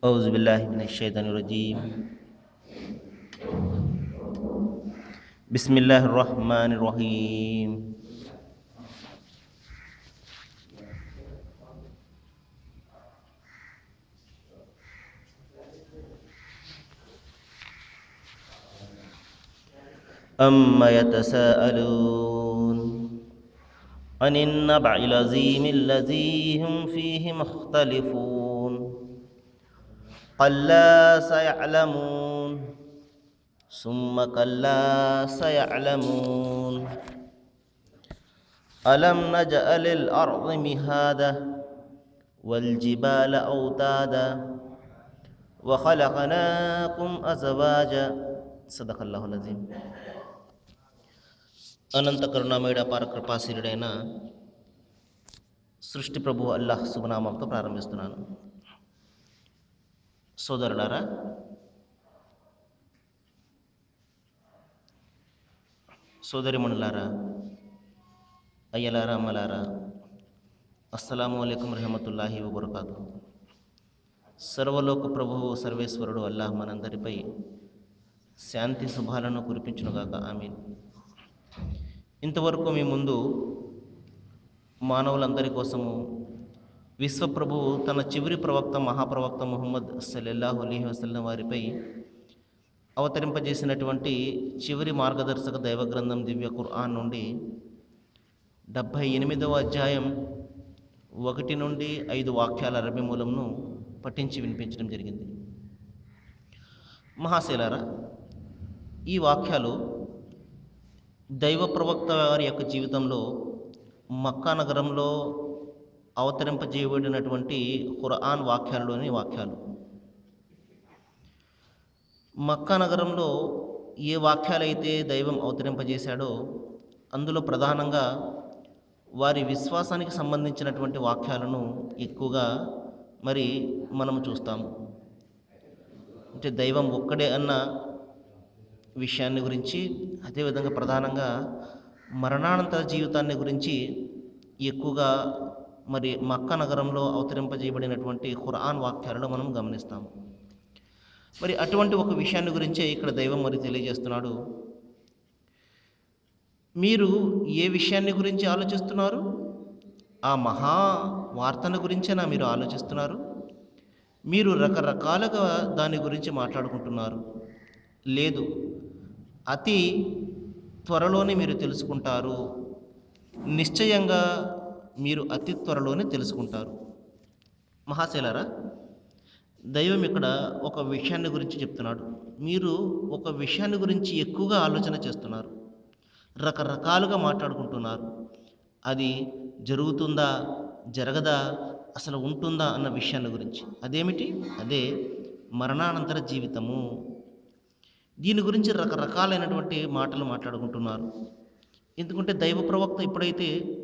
أعوذ بالله من الشيطان الرجيم. بسم الله الرحمن الرحيم. أما يتساءلون عن النبع العظيم الذي هم فيه مختلفون. كلا سيعلمون ثم كلا سيعلمون ألم نجعل الأرض مهادا والجبال أوتادا وخلقناكم أزواجا صدق الله العظيم అనంత కరుణామయుడ అపార కృపాశీలుడైన సృష్టి ప్రభు అల్లాహ్ శుభనామంతో ప్రారంభిస్తున్నాను సోదరులారా సోదరిమణులారా అయ్యలారా అమ్మలారా అస్సలాము అయికం రహమతుల్లాహి వబర్కాతు. సర్వలోక ప్రభువు సర్వేశ్వరుడు అల్లాహ్ మనందరిపై శాంతి శుభాలను కురిపించునుగాక ఆమీన్. ఇంతవరకు మీ ముందు మానవులందరి కోసము విశ్వప్రభువు తన చివరి ప్రవక్త మహాప్రవక్త ముహమ్మద్ సల్లెల్లాహు అలీహి వసల్లం వారిపై అవతరింపజేసినటువంటి చివరి మార్గదర్శక దైవ గ్రంథం దివ్య ఖుర్ఆన్ నుండి డెబ్భై ఎనిమిదవ అధ్యాయం ఒకటి నుండి ఐదు వాక్యాల అరబీ మూలంను పఠించి వినిపించడం జరిగింది. మహాశైలారా ఈ వాక్యాలు దైవ ప్రవక్త వారి యొక్క జీవితంలో మక్కా నగరంలో అవతరింపజేయబడినటువంటి ఖురాన్ వాక్యాల్లోని వాక్యాలు. మక్కా నగరంలో ఏ వాక్యాలైతే దైవం అవతరింపజేశాడో అందులో ప్రధానంగా వారి విశ్వాసానికి సంబంధించినటువంటి వాక్యాలను ఎక్కువగా మరి మనం చూస్తాము. అంటే దైవం ఒక్కడే అన్న విషయాన్ని గురించి అదేవిధంగా ప్రధానంగా మరణానంతర జీవితాన్ని గురించి ఎక్కువగా మరి మక్క నగరంలో అవతరింపజేయబడినటువంటి ఖురాన్ వాక్యాలలో మనం గమనిస్తాము. మరి అటువంటి ఒక విషయాన్ని గురించే ఇక్కడ దైవం మరి తెలియజేస్తున్నాడు. మీరు ఏ విషయాన్ని గురించి ఆలోచిస్తున్నారు? ఆ మహా వార్తను గురించేనా మీరు ఆలోచిస్తున్నారు? మీరు రకరకాలుగా దాని గురించి మాట్లాడుకుంటున్నారు. లేదు అతి త్వరలోనే మీరు తెలుసుకుంటారు. నిశ్చయంగా మీరు అతి త్వరలోనే తెలుసుకుంటారు. మహాశైలారా దైవం ఇక్కడ ఒక విషయాన్ని గురించి చెప్తున్నాడు. మీరు ఒక విషయాన్ని గురించి ఎక్కువగా ఆలోచన చేస్తున్నారు. రకరకాలుగా మాట్లాడుకుంటున్నారు. అది జరుగుతుందా జరగదా అసలు ఉంటుందా అన్న విషయాన్ని గురించి. అదేమిటి? అదే మరణానంతర జీవితము. దీని గురించి రకరకాలైనటువంటి మాటలు మాట్లాడుకుంటున్నారు. ఎందుకంటే దైవ ప్రవక్త ఎప్పుడైతే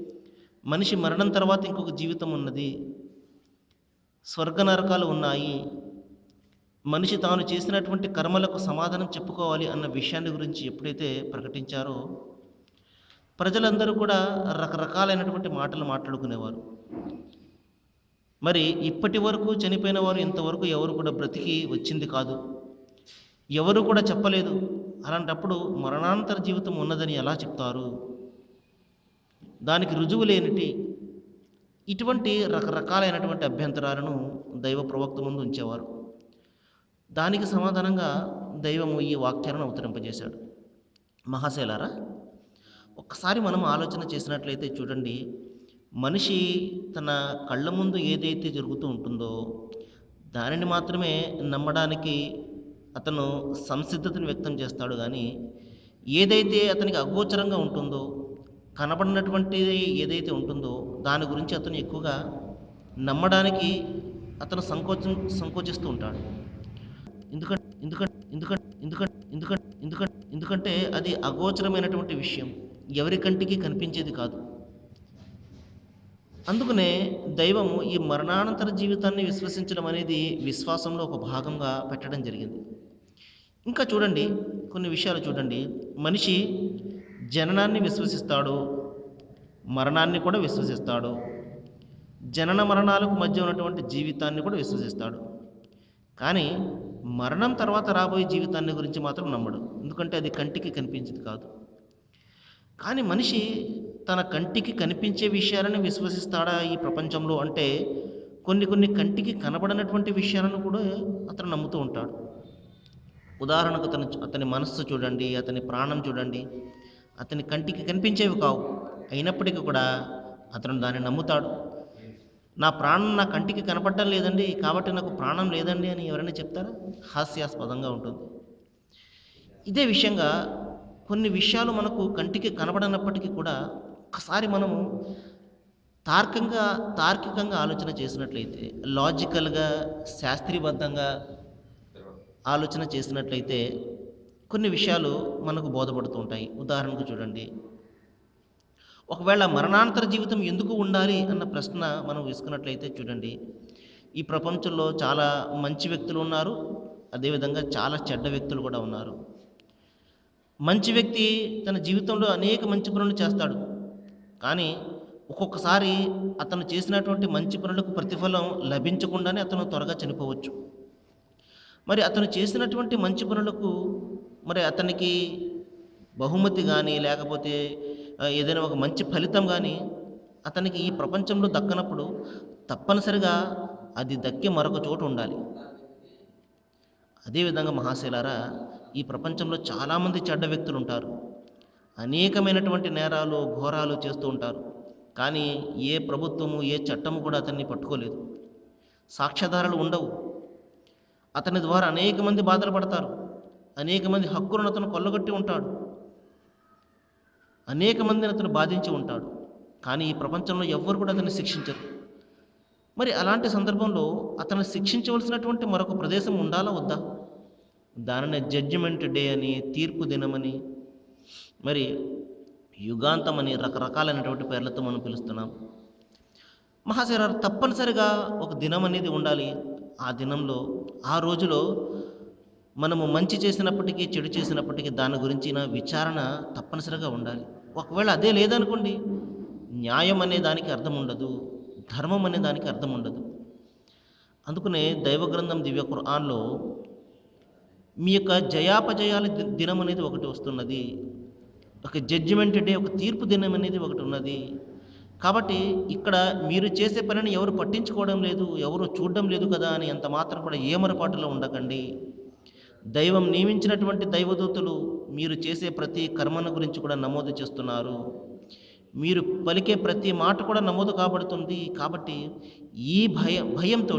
మనిషి మరణం తర్వాత ఇంకొక జీవితం ఉన్నది. స్వర్గ నరకాలు ఉన్నాయి. మనిషి తాను చేసినటువంటి కర్మలకు సమాధానం చెప్పుకోవాలి అన్న విషయాన్ని గురించి ఎప్పుడైతే ప్రకటించారో ప్రజలందరూ కూడా రకరకాలైనటువంటి మాటలు మాట్లాడుకునేవారు. మరి ఇప్పటి వరకు చనిపోయిన వారు ఇంతవరకు ఎవరు కూడా బ్రతికి వచ్చింది కాదు. ఎవరు కూడా చెప్పలేదు. అలాంటప్పుడు మరణాంతర జీవితం ఉన్నదని ఎలా చెప్తారు? దానికి రుజువు లేనిటి ఇటువంటి రకరకాలైనటువంటి అభ్యంతరాలను దైవ ప్రవక్త ముందు ఉంచేవారు. దానికి సమాధానంగా దైవము ఈ వాక్యాలను అవతరింపజేశాడు. మహాశైలారా ఒక్కసారి మనం ఆలోచన చేసినట్లయితే చూడండి మనిషి తన కళ్ళ ముందు ఏదైతే జరుగుతూ ఉంటుందో దానిని మాత్రమే నమ్మడానికి అతను సంసిద్ధతను వ్యక్తం చేస్తాడు. కానీ ఏదైతే అతనికి అగోచరంగా ఉంటుందో కనబడినటువంటిది ఏదైతే ఉంటుందో దాని గురించి అతను ఎక్కువగా నమ్మడానికి అతను సంకోచం సంకోచిస్తూ ఉంటాడు. ఎందుకంటే ఎందుకంటే ఎందుకంటే ఎందుకంటే ఎందుకంటే ఎందుకంటే ఎందుకంటే అది అగోచరమైనటువంటి విషయం. ఎవరి కంటికి కనిపించేది కాదు. అందుకనే దైవము ఈ మరణానంతర జీవితాన్ని విశ్వసించడం అనేది విశ్వాసంలో ఒక భాగంగా పెట్టడం జరిగింది. ఇంకా చూడండి కొన్ని విషయాలు చూడండి. మనిషి జననాన్ని విశ్వసిస్తాడు మరణాన్ని కూడా విశ్వసిస్తాడు. జనన మరణాలకు మధ్య ఉన్నటువంటి జీవితాన్ని కూడా విశ్వసిస్తాడు. కానీ మరణం తర్వాత రాబోయే జీవితాన్ని గురించి మాత్రం నమ్మడు. ఎందుకంటే అది కంటికి కనిపించింది కాదు. కానీ మనిషి తన కంటికి కనిపించే విషయాలను విశ్వసిస్తాడా ఈ ప్రపంచంలో అంటే కొన్ని కొన్ని కంటికి కనబడనటువంటి విషయాలను కూడా అతను నమ్ముతూ ఉంటాడు. ఉదాహరణకు అతను అతని మనస్సు చూడండి అతని ప్రాణం చూడండి. అతని కంటికి కనిపించేవి కావు. అయినప్పటికీ కూడా అతను దాన్ని నమ్ముతాడు. నా ప్రాణం నా కంటికి కనపడటం లేదండి కాబట్టి నాకు ప్రాణం లేదండి అని ఎవరైనా చెప్తారా? హాస్యాస్పదంగా ఉంటుంది. ఇదే విషయంగా కొన్ని విషయాలు మనకు కంటికి కనబడనప్పటికీ కూడా ఒకసారి మనము తార్కంగా తార్కికంగా ఆలోచన చేసినట్లయితే లాజికల్గా శాస్త్రీయబద్ధంగా ఆలోచన చేసినట్లయితే కొన్ని విషయాలు మనకు బోధపడుతూ ఉంటాయి. ఉదాహరణకు చూడండి. ఒకవేళ మరణాంతర జీవితం ఎందుకు ఉండాలి అన్న ప్రశ్న మనం వేసుకున్నట్లయితే చూడండి. ఈ ప్రపంచంలో చాలా మంచి వ్యక్తులు ఉన్నారు. అదేవిధంగా చాలా చెడ్డ వ్యక్తులు కూడా ఉన్నారు. మంచి వ్యక్తి తన జీవితంలో అనేక మంచి పనులు చేస్తాడు. కానీ ఒక్కొక్కసారి అతను చేసినటువంటి మంచి పనులకు ప్రతిఫలం లభించకుండానే అతను త్వరగా చనిపోవచ్చు. మరి అతను చేసినటువంటి మంచి పనులకు మరి అతనికి బహుమతి కానీ లేకపోతే ఏదైనా ఒక మంచి ఫలితం కానీ అతనికి ఈ ప్రపంచంలో దక్కనప్పుడు తప్పనిసరిగా అది దక్కే మరొక చోటు ఉండాలి. అదేవిధంగా మహాశీలారా ఈ ప్రపంచంలో చాలామంది చెడ్డ వ్యక్తులు ఉంటారు. అనేకమైనటువంటి నేరాలు ఘోరాలు చేస్తూ ఉంటారు. కానీ ఏ ప్రభుత్వము ఏ చట్టము కూడా అతన్ని పట్టుకోలేదు. సాక్ష్యాధారాలు ఉండవు. అతని ద్వారా అనేక మంది బాధలు పడతారు. అనేక మంది హక్కులను అతను కొల్లగొట్టి ఉంటాడు. అనేక మందిని అతను బాధించి ఉంటాడు. కానీ ఈ ప్రపంచంలో ఎవ్వరు కూడా అతన్ని శిక్షించరు. మరి అలాంటి సందర్భంలో అతను శిక్షించవలసినటువంటి మరొక ప్రదేశం ఉండాలా వద్దా? దానిని జడ్జిమెంట్ డే అని తీర్పు దినమని మరి యుగాంతం అని రకరకాలైనటువంటి పేర్లతో మనం పిలుస్తున్నాం. మహాశివరారు తప్పనిసరిగా ఒక దినం అనేది ఉండాలి. ఆ దినంలో ఆ రోజులో మనము మంచి చేసినప్పటికీ చెడు చేసినప్పటికీ దాని గురించిన విచారణ తప్పనిసరిగా ఉండాలి. ఒకవేళ అదే లేదనుకోండి న్యాయం అనే దానికి అర్థం ఉండదు ధర్మం అనే దానికి అర్థం ఉండదు. అందుకనే దైవ గ్రంథం దివ్య ఖురాన్లో మీ యొక్క జయాపజయాల దినం అనేది ఒకటి వస్తున్నది. ఒక జడ్జిమెంట్ డే ఒక తీర్పు దినం అనేది ఒకటి ఉన్నది. కాబట్టి ఇక్కడ మీరు చేసే పనిని ఎవరు పట్టించుకోవడం లేదు ఎవరు చూడడం లేదు కదా అని ఎంత మాత్రం కూడా ఏమరపాటులో ఉండకండి. దైవం నియమించినటువంటి దైవదూతలు మీరు చేసే ప్రతి కర్మను గురించి కూడా నమోదు చేస్తున్నారు. మీరు పలికే ప్రతి మాట కూడా నమోదు కాబడుతుంది. కాబట్టి ఈ భయం భయంతో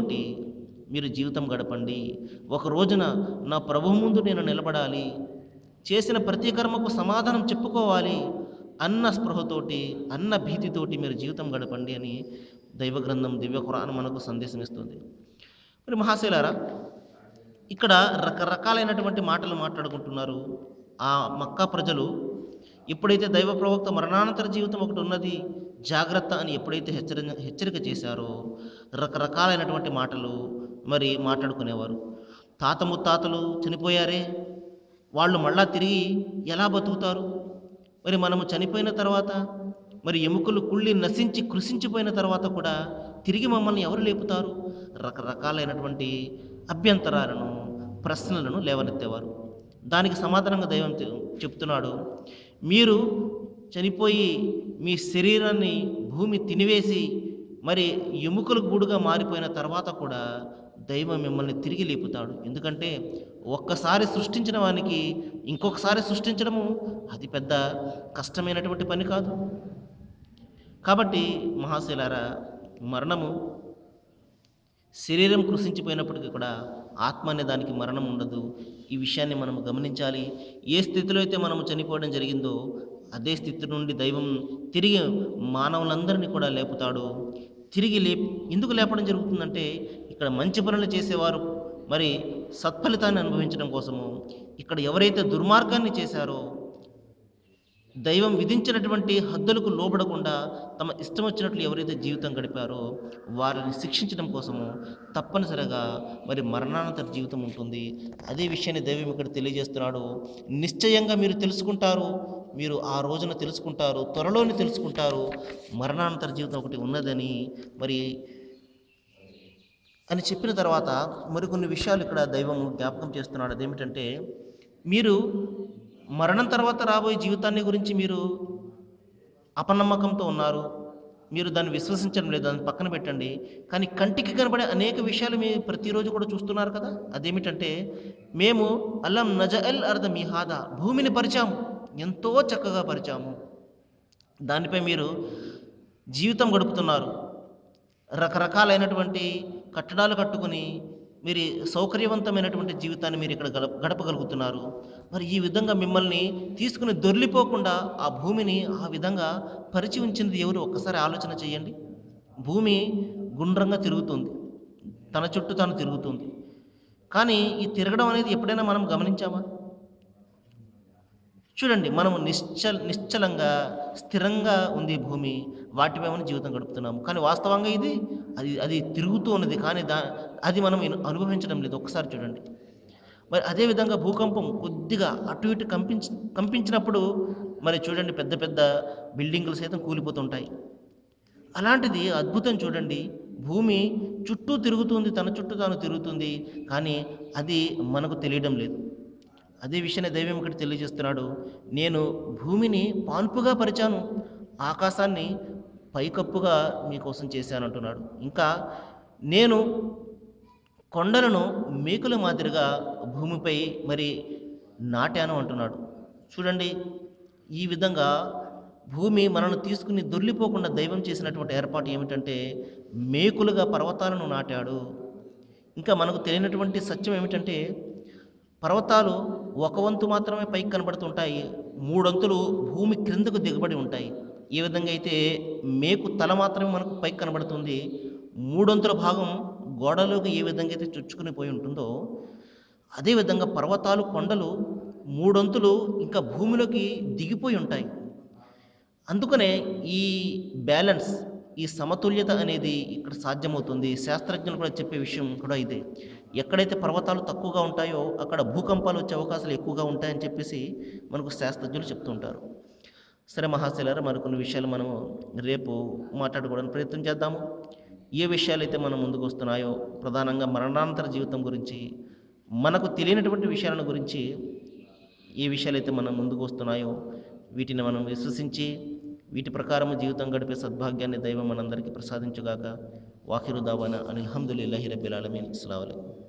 మీరు జీవితం గడపండి. ఒక రోజున నా ప్రభు ముందు నేను నిలబడాలి. చేసిన ప్రతి కర్మకు సమాధానం చెప్పుకోవాలి అన్న స్పృహతోటి అన్న భీతితోటి మీరు జీవితం గడపండి అని దైవ గ్రంథం దివ్య ఖురాన్ మనకు సందేశం ఇస్తుంది. మరి మహాశైలారా ఇక్కడ రకరకాలైనటువంటి మాటలు మాట్లాడుకుంటున్నారు. ఆ మక్కా ప్రజలు ఎప్పుడైతే దైవ ప్రవక్త మరణానంతర జీవితం ఒకటి ఉన్నది జాగ్రత్త అని ఎప్పుడైతే హెచ్చరి హెచ్చరిక చేశారో రకరకాలైనటువంటి మాటలు మరి మాట్లాడుకునేవారు. తాత ముత్తాతలు చనిపోయారే వాళ్ళు మళ్ళా తిరిగి ఎలా బతుకుతారు? మరి మనము చనిపోయిన తర్వాత మరి ఎముకలు కుళ్ళి నశించి కృషించిపోయిన తర్వాత కూడా తిరిగి మమ్మల్ని ఎవరు లేపుతారు? రకరకాలైనటువంటి అభ్యంతరాలను ప్రశ్నలను లేవనెత్తేవారు. దానికి సమాధానంగా దైవం చెప్తున్నాడు. మీరు చనిపోయి మీ శరీరాన్ని భూమి తినివేసి మరి ఎముకలు గూడుగా మారిపోయిన తర్వాత కూడా దైవం మిమ్మల్ని తిరిగి లేపుతాడు. ఎందుకంటే ఒక్కసారి సృష్టించిన వానికి ఇంకొకసారి సృష్టించడము అది పెద్ద కష్టమైనటువంటి పని కాదు. కాబట్టి మహాశిలారా మరణము శరీరం కృషించిపోయినప్పటికీ కూడా ఆత్మ అనే దానికి మరణం ఉండదు. ఈ విషయాన్ని మనం గమనించాలి. ఏ స్థితిలో అయితే మనము చనిపోవడం జరిగిందో అదే స్థితి నుండి దైవం తిరిగి మానవులందరినీ కూడా లేపుతాడు. తిరిగి లే ఎందుకు లేపడం జరుగుతుందంటే ఇక్కడ మంచి పనులు చేసేవారు మరి సత్ఫలితాన్ని అనుభవించడం కోసము. ఇక్కడ ఎవరైతే దుర్మార్గాన్ని చేశారో దైవం విధించినటువంటి హద్దులకు లోబడకుండా తమ ఇష్టం వచ్చినట్లు ఎవరైతే జీవితం గడిపారో వారిని శిక్షించడం కోసము తప్పనిసరిగా మరి మరణానంతర జీవితం ఉంటుంది. అదే విషయాన్ని దైవం ఇక్కడ తెలియజేస్తున్నాడు. నిశ్చయంగా మీరు తెలుసుకుంటారు. మీరు ఆ రోజున తెలుసుకుంటారు. త్వరలోనే తెలుసుకుంటారు. మరణానంతర జీవితం ఒకటి ఉన్నదని మరి అని చెప్పిన తర్వాత మరికొన్ని విషయాలు ఇక్కడ దైవం జ్ఞాపకం చేస్తున్నాడు. అదేమిటంటే మీరు మరణం తర్వాత రాబోయే జీవితాన్ని గురించి మీరు అపనమ్మకంతో ఉన్నారు. మీరు దాన్ని విశ్వసించడం లేదు దాన్ని పక్కన పెట్టండి. కానీ కంటికి కనబడే అనేక విషయాలు మీరు ప్రతిరోజు కూడా చూస్తున్నారు కదా? అదేమిటంటే మేము అల్లం నజ అల్ అర్ధ మిహాద భూమిని పరిచాము. ఎంతో చక్కగా పరిచాము. దానిపై మీరు జీవితం గడుపుతున్నారు. రకరకాలైనటువంటి కట్టడాలు కట్టుకుని మీరు సౌకర్యవంతమైనటువంటి జీవితాన్ని మీరు ఇక్కడ గడప గడపగలుగుతున్నారు. మరి ఈ విధంగా మిమ్మల్ని తీసుకుని దొర్లిపోకుండా ఆ భూమిని ఆ విధంగా పరిచి ఉంచింది ఎవరు? ఒక్కసారి ఆలోచన చేయండి. భూమి గుండ్రంగా తిరుగుతుంది. తన చుట్టూ తాను తిరుగుతుంది. కానీ ఈ తిరగడం అనేది ఎప్పుడైనా మనం గమనించామా? చూడండి మనము నిశ్చల నిశ్చలంగా స్థిరంగా ఉంది భూమి వాటిపై మనం జీవితం గడుపుతున్నాము. కానీ వాస్తవంగా ఇది అది అది తిరుగుతూ ఉన్నది. కానీ దా అది మనం అనుభవించడం లేదు. ఒకసారి చూడండి. మరి అదేవిధంగా భూకంపం కొద్దిగా అటు ఇటు కంపించ కంపించినప్పుడు మరి చూడండి పెద్ద పెద్ద బిల్డింగులు సైతం కూలిపోతుంటాయి. అలాంటిది అద్భుతం చూడండి. భూమి చుట్టూ తిరుగుతుంది తన చుట్టూ తాను తిరుగుతుంది. కానీ అది మనకు తెలియడం లేదు. అదే విషయాన్ని దైవం ఇక్కడ తెలియజేస్తున్నాడు. నేను భూమిని పాన్పుగా పరిచాను. ఆకాశాన్ని పైకప్పుగా మీకోసం చేశాను అంటున్నాడు. ఇంకా నేను కొండలను మేకుల మాదిరిగా భూమిపై మరి నాటాను అంటున్నాడు. చూడండి ఈ విధంగా భూమి మనల్ని తీసుకుని దొర్లిపోకుండా దైవం చేసినటువంటి ఏర్పాటు ఏమిటంటే మేకులుగా పర్వతాలను నాటాడు. ఇంకా మనకు తెలియనటువంటి సత్యం ఏమిటంటే పర్వతాలు ఒక వంతు మాత్రమే పైకి కనబడుతుంటాయి. మూడొంతులు భూమి క్రిందకు దిగబడి ఉంటాయి. ఏ విధంగా అయితే మేకు తల మాత్రమే మనకు పైకి కనబడుతుంది మూడొంతుల భాగం గోడలోకి ఏ విధంగా అయితే చుచ్చుకుని పోయి ఉంటుందో అదేవిధంగా పర్వతాలు కొండలు మూడొంతులు ఇంకా భూమిలోకి దిగిపోయి ఉంటాయి. అందుకనే ఈ బ్యాలెన్స్ ఈ సమతుల్యత అనేది ఇక్కడ సాధ్యమవుతుంది. శాస్త్రజ్ఞులు కూడా చెప్పే విషయం కూడా ఇదే. ఎక్కడైతే పర్వతాలు తక్కువగా ఉంటాయో అక్కడ భూకంపాలు వచ్చే అవకాశాలు ఎక్కువగా ఉంటాయని చెప్పేసి మనకు శాస్త్రజ్ఞులు చెప్తుంటారు సరే మహాశైలారా మరికొన్ని విషయాలు మనము రేపు మాట్లాడుకోవడానికి ప్రయత్నం చేద్దాము. ఏ విషయాలు అయితే ముందుకు వస్తున్నాయో ప్రధానంగా మరణానంతర జీవితం గురించి మనకు తెలియనటువంటి విషయాలను గురించి ఏ విషయాలైతే మనం ముందుకు వస్తున్నాయో వీటిని మనం విశ్వసించి వీటి ప్రకారం జీవితం గడిపే సద్భాగ్యాన్ని దైవం మనందరికీ ప్రసాదించుగాక. వాకిరు అని అనిల్హమ్దుల్లాహి రబ్బిల్ ఆలమీన్. అస్సలాము